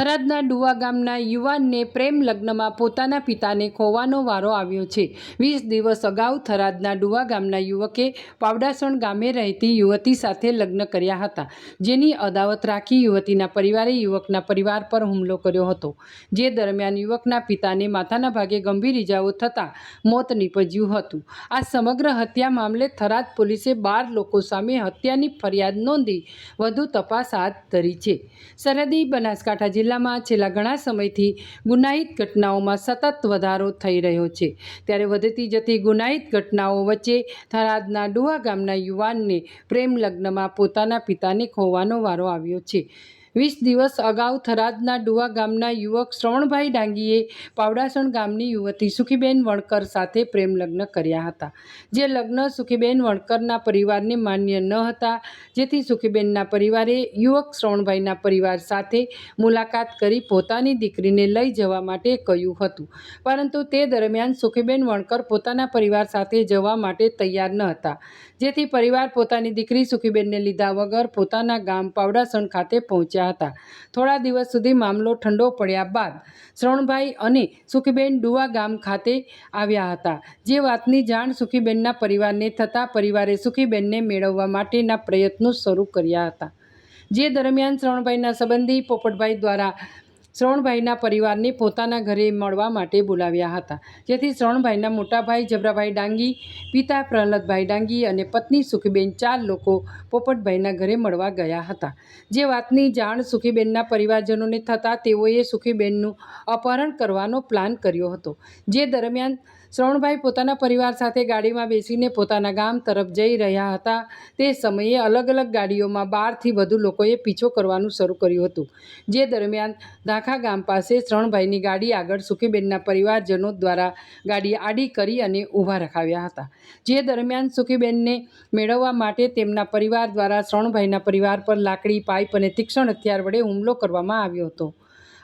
થરાદના ડુવા ગામના યુવાનને પ્રેમ લગ્નમાં પોતાના પિતાને ખોવાનો વારો આવ્યો છે. વીસ દિવસ અગાઉ થરાદના ડુવા ગામના યુવકે પાવડાસણ ગામે રહેતી યુવતી સાથે લગ્ન કર્યા હતા, જેની અદાવત રાખી યુવતીના પરિવારે યુવકના પરિવાર પર હુમલો કર્યો હતો. જે દરમિયાન યુવકના પિતાને માથાના ભાગે ગંભીર ઇજાઓ થતાં મોત નીપજ્યું હતું. આ સમગ્ર હત્યા મામલે થરાદ પોલીસે બાર લોકો સામે હત્યાની ફરિયાદ નોંધી વધુ તપાસ હાથ ધરી છે. સરહદી બનાસકાંઠા જિલ્લામાં છેલ્લા ઘણા સમયથી ગુનાહિત ઘટનાઓમાં સતત વધારો થઈ રહ્યો છે. ત્યારે વધતી જતી ગુનાહિત ઘટનાઓ વચ્ચે થરાદના ડુવા ગામના યુવાનને પ્રેમ લગ્નમાં પોતાના પિતાને ખોવાનો વારો આવ્યો છે. વીસ દિવસ અગાઉ થરાદના ડુવા ગામના યુવક શ્રવણભાઈ ડાંગીએ પાવડાસણ ગામની યુવતી સુખીબેન વણકર સાથે પ્રેમ લગ્ન કર્યા હતા. જે લગ્ન સુખીબેન વણકરના પરિવારને માન્ય ન હતા, જેથી સુખીબેનના પરિવારે યુવક શ્રવણભાઈના પરિવાર સાથે મુલાકાત કરી પોતાની દીકરીને લઈ જવા માટે કહ્યું હતું. પરંતુ તે દરમિયાન સુખીબેન વણકર પોતાના પરિવાર સાથે જવા માટે તૈયાર ન હતા. જેથી પરિવાર પોતાની દીકરી સુખીબેનને લીધા વગર પોતાના ગામ પાવડાસણ ખાતે પહોંચ્યા હતા. થોડા દિવસ સુધી મામલો ઠંડો પડ્યા બાદ શ્રવણભાઈ અને સુખીબેન ડુવા ગામ ખાતે આવ્યા હતા. જે વાતની જાણ સુખીબેનના પરિવારને થતાં પરિવારે સુખીબેનને મેળવવા માટેના પ્રયત્નો શરૂ કર્યા હતા. જે દરમિયાન શ્રવણભાઈના સંબંધી પોપટભાઈ દ્વારા શ્રવણભાઈના પરિવારને પોતાના ઘરે મળવા માટે બોલાવ્યા હતા. જેથી શ્રવણભાઈના મોટાભાઈ જબરાભાઈ ડાંગી, પિતા પ્રહલાદભાઈ ડાંગી અને પત્ની સુખીબેન ચાર લોકો પોપટભાઈના ઘરે મળવા ગયા હતા. જે વાતની જાણ સુખીબેનના પરિવારજનોને થતાં તેઓએ સુખીબેનનું અપહરણ કરવાનો પ્લાન કર્યો હતો. જે દરમિયાન શ્રવણભાઈ પોતાના પરિવાર સાથે ગાડીમાં બેસીને પોતાના ગામ તરફ જઈ રહ્યા હતા. તે સમયે અલગ અલગ ગાડીઓમાં બારથી વધુ લોકોએ પીછો કરવાનું શરૂ કર્યું હતું. જે દરમિયાન ધાખા ગામ પાસે શ્રવણભાઈની ગાડી આગળ સુખીબેનના પરિવારજનો દ્વારા ગાડી આડી કરી અને ઊભા રખાવ્યા હતા. જે દરમિયાન સુખીબેનને મેળવવા માટે તેમના પરિવાર દ્વારા શ્રવણભાઈના પરિવાર પર લાકડી, પાઇપ અને તીક્ષ્ણ હથિયાર વડે હુમલો કરવામાં આવ્યો હતો.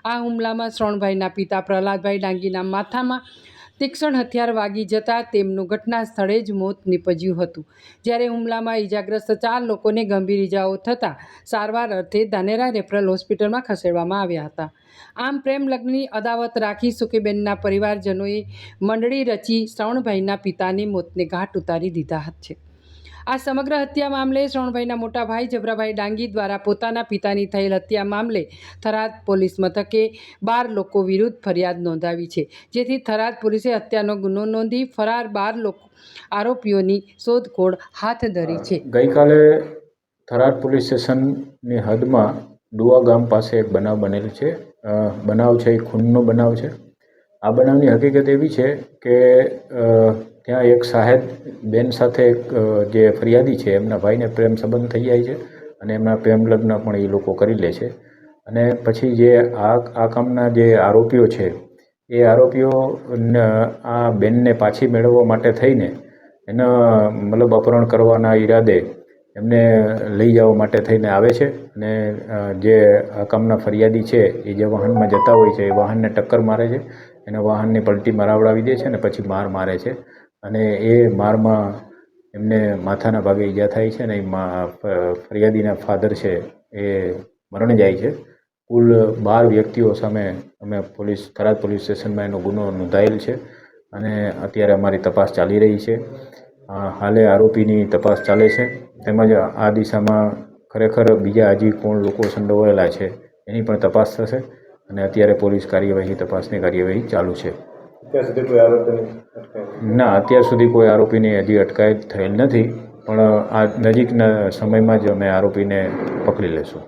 આ હુમલામાં શ્રવણભાઈના પિતા પ્રહલાદભાઈ ડાંગીના માથામાં તીક્ષ્ણ હથિયાર વાગી જતાં તેમનું ઘટના સ્થળે જ મોત નીપજ્યું હતું. જ્યારે હુમલામાં ઈજાગ્રસ્ત ચાર લોકોને ગંભીર ઈજાઓ થતાં સારવાર અર્થે ધાનેરા રેફરલ હોસ્પિટલમાં ખસેડવામાં આવ્યા હતા. આમ પ્રેમ લગ્નની અદાવત રાખી સુખીબેનના પરિવારજનોએ મંડળી રચી શ્રવણભાઈના પિતાને મોતને ઘાટ ઉતારી દીધા છે. આ સમગ્ર હત્યા મામલે શ્રવણભાઈના મોટા ભાઈ જબરાભાઈ ડાંગી દ્વારા પોતાના પિતાની થયેલ હત્યા મામલે થરાદ પોલીસ મથકે બાર લોકો વિરુદ્ધ ફરિયાદ નોંધાવી છે. જેથી થરાદ પોલીસે હત્યાનો ગુનો નોંધી ફરાર બાર લોકો આરોપીઓની શોધખોળ હાથ ધરી છે. ગઈકાલે થરાદ પોલીસ સ્ટેશનની હદમાં ડુવા ગામ પાસે એક બનાવ બનેલ છે. બનાવ છે એ ખૂનનો બનાવ છે. આ બનાવની હકીકત એવી છે કે ત્યાં એક સાહેબ બેન સાથે એક જે ફરિયાદી છે, એમના ભાઈને પ્રેમ સંબંધ થઈ જાય છે અને એમના પ્રેમ લગ્ન પણ એ લોકો કરી લે છે. અને પછી જે આ આ કામના જે આરોપીઓ છે, એ આરોપીઓ આ બેનને પાછી મેળવવા માટે થઈને એના, મતલબ અપહરણ કરવાના ઈરાદે એમને લઈ જવા માટે થઈને આવે છે. અને જે આ કામના ફરિયાદી છે, એ જે વાહનમાં જતા હોય છે, એ વાહનને ટક્કર મારે છે. એના વાહનને પલટી મરાવડાવી દે છે અને પછી માર મારે છે. અને એ મારમાં એમને માથાના ભાગે ઈજા થાય છે અને ફરિયાદીના ફાધર છે, એ મરણ જાય છે. કુલ બાર વ્યક્તિઓ સામે અમે પોલીસ, થરાદ પોલીસ સ્ટેશનમાં એનો ગુનો નોંધાયેલ છે અને અત્યારે અમારી તપાસ ચાલી રહી છે. હાલે આરોપીની તપાસ ચાલે છે. તેમજ આ દિશામાં ખરેખર બીજા હજી કોણ લોકો સંડોવાયેલા છે એની પણ તપાસ થશે અને અત્યારે પોલીસ કાર્યવાહી, તપાસની કાર્યવાહી ચાલુ છે. ના, અત્યાર સુધી કોઈ આરોપીની હજી અટકાયત થયેલ નથી, પણ આ નજીકના સમયમાં જ અમે આરોપીને પકડી લેશું.